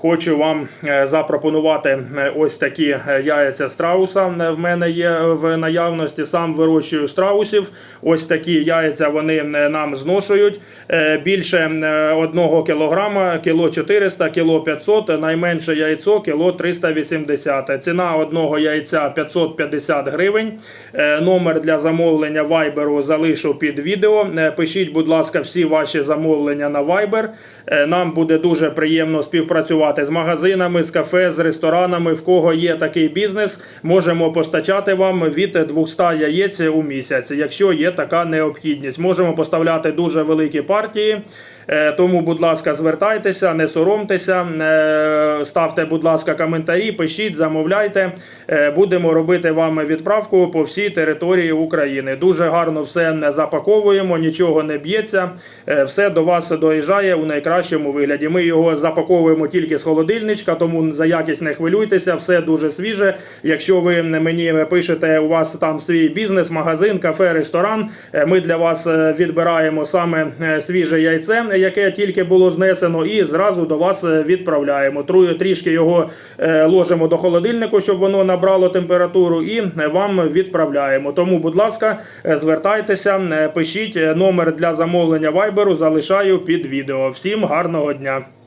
Хочу вам е, запропонувати е, ось такі е, яйця страуса. В мене є в наявності. Сам вирощую страусів. Ось такі яйця вони нам зношують. Більше 1 кілограма, кіло 400, кіло 500, найменше яйцо кіло 380. Ціна одного яйця 550 гривень. Номер для замовлення Viber залишу під відео. Пишіть, будь ласка, всі ваші замовлення на. Е, Нам буде дуже приємно співпрацювати з магазинами, з кафе, з ресторанами. В кого є такий бізнес, можемо постачати вам від 200 яєць у місяць, якщо є така необхідність. Можемо поставляти дуже великі партії. Е, Тому, будь ласка, звертайтеся, не соромтеся, е, ставте, будь ласка, коментарі, пишіть, замовляйте. Е, Будемо робити вам відправку по всій території України. Дуже гарно все запаковуємо, нічого не б'ється. Все до вас доїжджає у найкращому вигляді. Ми його запаковуємо тільки з холодильничка, тому за якість не хвилюйтеся, все дуже свіже. Якщо ви мені пишете, у вас там свій бізнес, магазин, кафе, ресторан. е, Ми для вас е, відбираємо саме е, свіже яйце, яке тільки було знесено, і зразу до вас відправляємо. Тру- Трішки його ложимо до холодильнику, щоб воно набрало температуру, і вам відправляємо. Тому, будь ласка, звертайтеся, пишіть номер для замовлення вайберу, залишаю під відео. Всім гарного дня!